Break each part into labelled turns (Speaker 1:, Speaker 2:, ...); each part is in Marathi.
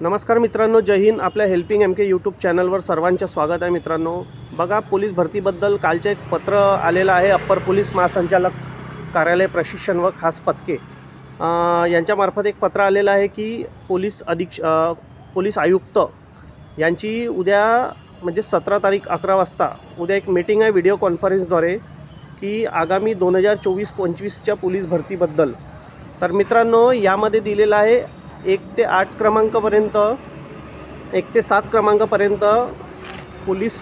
Speaker 1: नमस्कार मित्रांनो जय हिंद. आपल्या हेल्पिंग एम के यूट्यूब चॅनलवर सर्वांचं स्वागत आहे मित्रांनो. बघा पोलीस भरतीबद्दल कालचे एक पत्र आलेलं आहे. अप्पर पोलीस महासंचालक कार्यालय प्रशिक्षण व खास पथके. यांच्यामार्फत एक पत्र आलेलं आहे की पोलीस अधीक्ष पोलीस आयुक्त यांची उद्या म्हणजे सतरा तारीख अकरा वाजता उद्या एक मीटिंग आहे व्हिडिओ कॉन्फरन्सद्वारे की आगामी दोन हजार चोवीस पंचवीसच्या पोलीस भरतीबद्दल. तर मित्रांनो यामध्ये दिलेलं आहे एक ते आठ क्रमांकापर्यंत एक ते सात क्रमांकापर्यंत पोलीस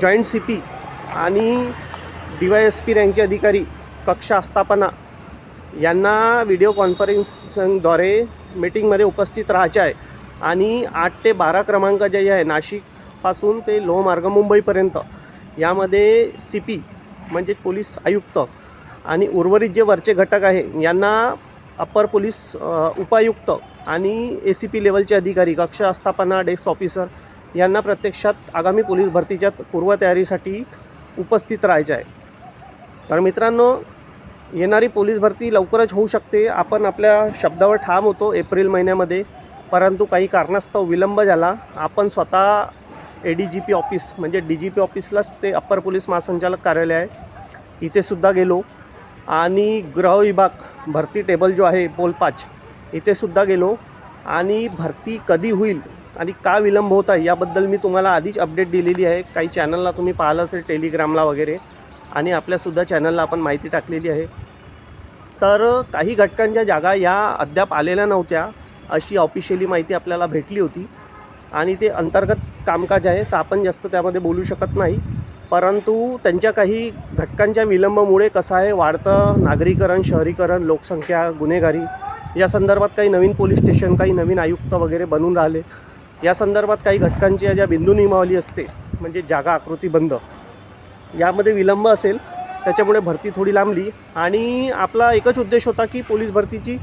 Speaker 1: जॉईंट सी पी आणि डी वाय एस पी रँकचे अधिकारी कक्ष आस्थापना यांना व्हिडिओ कॉन्फरन्सिंगद्वारे मीटिंगमध्ये उपस्थित राहायचे आहे. आणि आठ ते बारा क्रमांक जे आहे नाशिकपासून ते लोहमार्ग मुंबईपर्यंत यामध्ये सी पी म्हणजे पोलीस आयुक्त आणि उर्वरित जे वरचे घटक आहे यांना अप्पर पोलीस उपायुक्त आणि ए सी पी लेवलचे अधिकारी कक्ष आस्थापना डेस्क ऑफिसर यांना प्रत्यक्षात आगामी पोलीस भरतीच्या पूर्वतयारीसाठी उपस्थित राहायचे आहे. तर मित्रांनो येणारी पोलीस भरती लवकरच होऊ शकते. आपण आपल्या शब्दावर ठाम होतो एप्रिल महिन्यामध्ये परंतु काही कारणास्तव विलंब झाला. आपण स्वतः A D G P office म्हणजे डी जी पी ऑफिसलाच ते अप्पर पोलीस महासंचालक कार्यालय आहे. इथे सुद्धा गेलो. आणि गृह विभाग भरती टेबल जो आहे पोल पाच गेलो. आणि भरती कधी होईल आणि का विलंब होत आहे याबद्दल मी तुम्हाला आधीच अपडेट दिलेली आहे. काही चॅनलला तुम्ही पाहिलं असेल टेलिग्रामला वगैरे. आणि आपल्यासुद्धा चॅनलला आपण माहिती टाकलेली आहे. तर काही घटकांच्या जागा या अद्याप आलेल्या नव्हत्या अशी ऑफिशियली माहिती आपल्याला भेटली होती. आणि ते अंतर्गत कामकाज आहे तर आपण जास्त त्यामध्ये बोलू शकत नाही. परंतु त्यांच्या काही घटकांच्या विलंबामुळे कसं आहे वाढतं नागरीकरण शहरीकरण लोकसंख्या गुन्हेगारी या संदर्भात काही नवीन पोलीस स्टेशन काही नवीन आयुक्त वगैरे बनून राहिले. या संदर्भात काही घटकांची ज्या बिंदू नियमावली असते म्हणजे जागा आकृती बंद यामध्ये विलंब असेल त्याच्यामुळे भरती थोडी लांबली आणि आपला एकच उद्देश होता की पोलीस भरतीची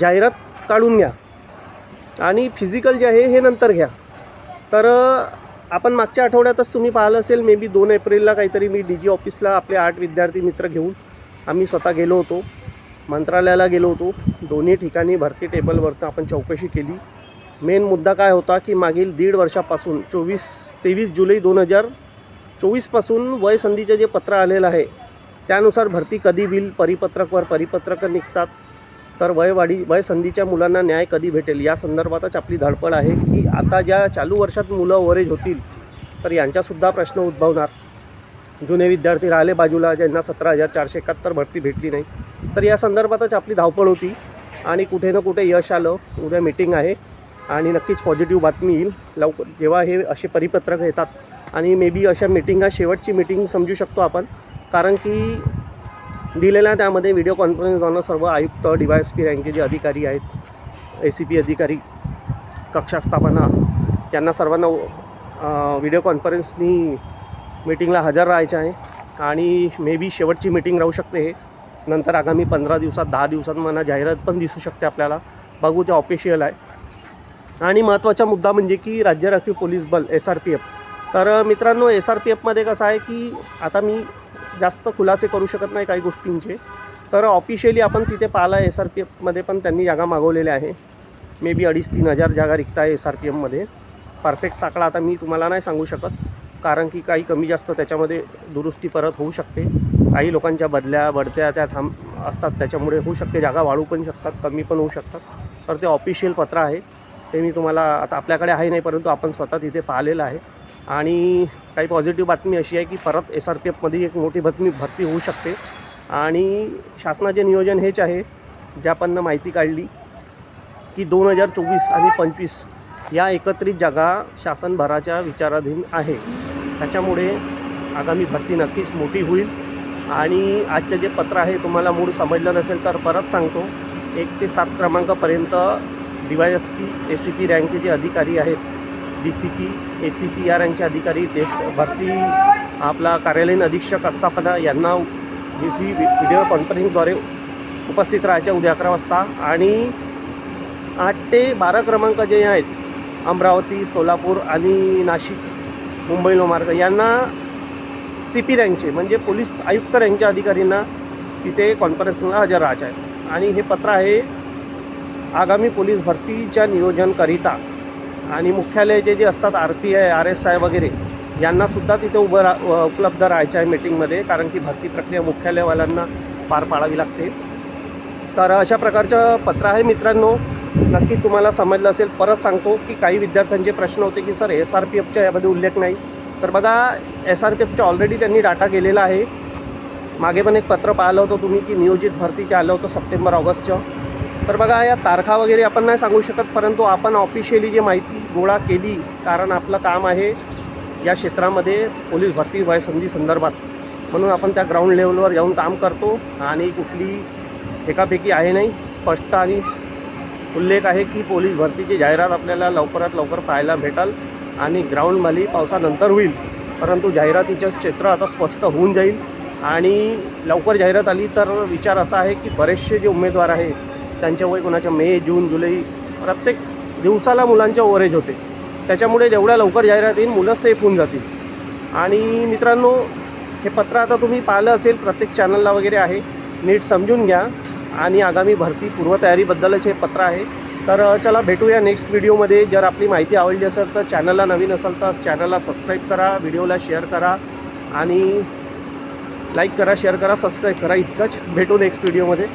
Speaker 1: जाहिरात काढून घ्या आणि फिजिकल जे आहे हे नंतर घ्या. तर आपण मागच्या आठवड्यातच तुम्ही पाहिलं असेल मे बी दोन एप्रिलला काहीतरी मी डी जी ऑफिसला आपले आठ विद्यार्थी मित्र घेऊन आम्ही स्वतः गेलो होतो. मंत्रालयाला गेलो होतो. दोन्ही ठिकाणी भरती टेबलवरतं आपण चौकशी केली. मेन मुद्दा काय होता की मागील दीड वर्षापासून चोवीस तेवीस जुलै दोन हजार चोवीसपासून वयसंधीचं जे पत्र आलेलं आहे त्यानुसार भरती कधी बिल परिपत्रकवर परिपत्रकं निघतात. तर वयवाढी वयसंधीच्या मुलांना न्याय कधी भेटेल? या संदर्भातच आपली धडपड आहे की आता ज्या चालू वर्षात मुलं ओव्हरेज होतील तर यांचासुद्धा प्रश्न उद्भवणार. जुने विद्यार्थी राहिले बाजूला ज्यांना सतरा हजार चारशे एकाहत्तर भरती भेटली नाही. तर या संदर्भातच आपली धावपळ होती आणि कुठे ना कुठे यश आलं. उद्या मीटिंग आहे आणि नक्कीच पॉझिटिव्ह बातमी येईल. लवकर जेव्हा हे असे परिपत्रक येतात. आणि मे बी अशा मीटिंगा शेवटची मीटिंग समजू शकतो आपण. कारण की दिलेला त्यामध्ये व्हिडिओ कॉन्फरन्सद्वारा सर्व आयुक्त डी वाय एस पी रँकचे जे अधिकारी आहेत. ए सी पी अधिकारी कक्षास्थापना यांना सर्वांना व्हिडिओ कॉन्फरन्सनी मीटिंगला हजर राहायचं आहे. आणि मे बी शेवटची मीटिंग राहू शकते हे. नंतर आगामी पंधरा दिवसात दहा दिवसात मला जाहिरात पण दिसू शकते आपल्याला. बघू ते ऑफिशियल आहे. आणि महत्त्वाचा मुद्दा म्हणजे की राज्य राखीव पोलीस बल एस आर पी एफ तर मित्रांनो एस आर पी एफमध्ये कसं आहे की आता मी जास्त खुलासे करू शकत नाही काही गोष्टींचे. तर ऑफिशियली आपण तिथे पाहिलं एस आर पी एफमध्ये पण त्यांनी जागा मागवलेल्या आहे. मे बी अडीच तीन हजार जागा रिक्त आहे एस आर पी एफमध्ये परफेक्ट टाकला आता मी तुम्हाला नाही सांगू शकत. कारण की काही कमी जास्त त्याच्यामध्ये दुरुस्ती परत होऊ शकते. काही लोकांच्या बदल्या बढत्या त्या थांब असतात त्याच्यामुळे होऊ शकते. जागा वाढू पण शकतात कमी पण होऊ शकतात. तर ते ऑफिशियल पत्र आहे. ते मी तुम्हाला आता आपल्याकडे आहे नाही परंतु आपण स्वतः तिथे पाहिलेलं आहे. आणि काही पॉझिटिव्ह बातमी अशी आहे की परत एस आर पी एफमध्ये एक मोठी भरती भरती होऊ शकते. आणि शासनाचे नियोजन हेच आहे ज्या आपण माहिती काढली की दोन हजार चोवीस आणि पंचवीस या एकत्रित जागा शासनभराच्या विचाराधीन आहे. त्याच्यामुळे आगामी भरती नक्कीच मोठी होईल. आणि आजचं जे पत्र आहे तुम्हाला मूळ समजलं नसेल तर परत सांगतो. एक ते सात क्रमांकापर्यंत D Y S P A C P रँकचे जे अधिकारी आहेत D C P A C P R यांचे अधिकारी देश भरती आपला कार्यालयीन अधीक्षक आस्थापना यांना डी सी व्हिडिओ कॉन्फरन्सिंगद्वारे उपस्थित राहायच्या उद्या अकरा वाजता. आणि आठ ते बारा क्रमांक जे आहेत अमरावती सोलापूर आणि नाशिक मुंबई लोमार्ग यांना सी पी रँकचे म्हणजे पोलीस आयुक्त रँकच्या अधिकाऱ्यांना तिथे कॉन्फरन्सिंगला हजर राहायचं आहे. आणि हे पत्र आहे आगामी पोलीस भरतीच्या नियोजनकरिता. आणि मुख्यालय जे जे असतात R P I R S I वगैरे यांनासुद्धा तिथे उभं रा उपलब्ध राहायचं आहे मीटिंगमध्ये कारण की भरती प्रक्रिया मुख्यालयवाल्यांना पार पाडावी लागते. तर अशा प्रकारचं पत्र आहे मित्रांनो. नक्की तुम्हाला समजलं असेल परत सांगतो की काही विद्यार्थ्यांचे प्रश्न होते की सर एस आर पी एफच्या यामध्ये उल्लेख नाही. तर बघा एस आर पी एफच्या ऑलरेडी त्यांनी डाटा गेलेला आहे. मागे पण एक पत्र पाहिलं होतं तुम्ही की नियोजित भरतीचे आलं होतं सप्टेंबर ऑगस्टचं. तर बघा या तारखा वगैरे आपण नाही सांगू शकत परंतु आपण ऑफिशियली जी माहिती गोळा केली कारण आपलं काम आहे या क्षेत्रामध्ये पोलीस भरती वयसंधी संदर्भात. म्हणून आपण त्या ग्राउंड लेवलवर जाऊन काम करतो आणि कुठली एकापैकी आहे नाही स्पष्ट आणि उल्लेख आहे की पोलीस भरतीची जाहिरात आपल्याला लवकरात लवकर पाहायला भेटाल आणि ग्राउंड माली पावसानंतर होईल. परंतु जाहिरातीचं क्षेत्र आता स्पष्ट होऊन जाईल आणि लवकर जाहिरात आली तर विचार असा आहे की बरेचसे जे उमेदवार आहेत त्यांच्या वय कोणाच्या मे जून जुलै प्रत्येक दिवसाला मुलांच्या ओव्हरेज होते. त्याच्यामुळे जेवढ्या लवकर जाहिरात येईल मुलं सेफ होऊन जातील. आणि मित्रांनो हे पत्र आता तुम्ही पाहिलं असेल प्रत्येक चॅनलला वगैरे आहे. नीट समजून घ्या. आणि आगामी भरती पूर्वतयारीबद्दलच हे पत्र आहे. तर चला भेटूया नेक्स्ट व्हिडिओमध्ये जर आपली माहिती आवडली असेल तर चॅनलला नवीन असेल तर चॅनलला सबस्क्राईब करा व्हिडिओला शेअर करा. आणि लाईक करा शेअर करा सबस्क्राईब करा. इतकंच. भेटू नेक्स्ट व्हिडिओमध्ये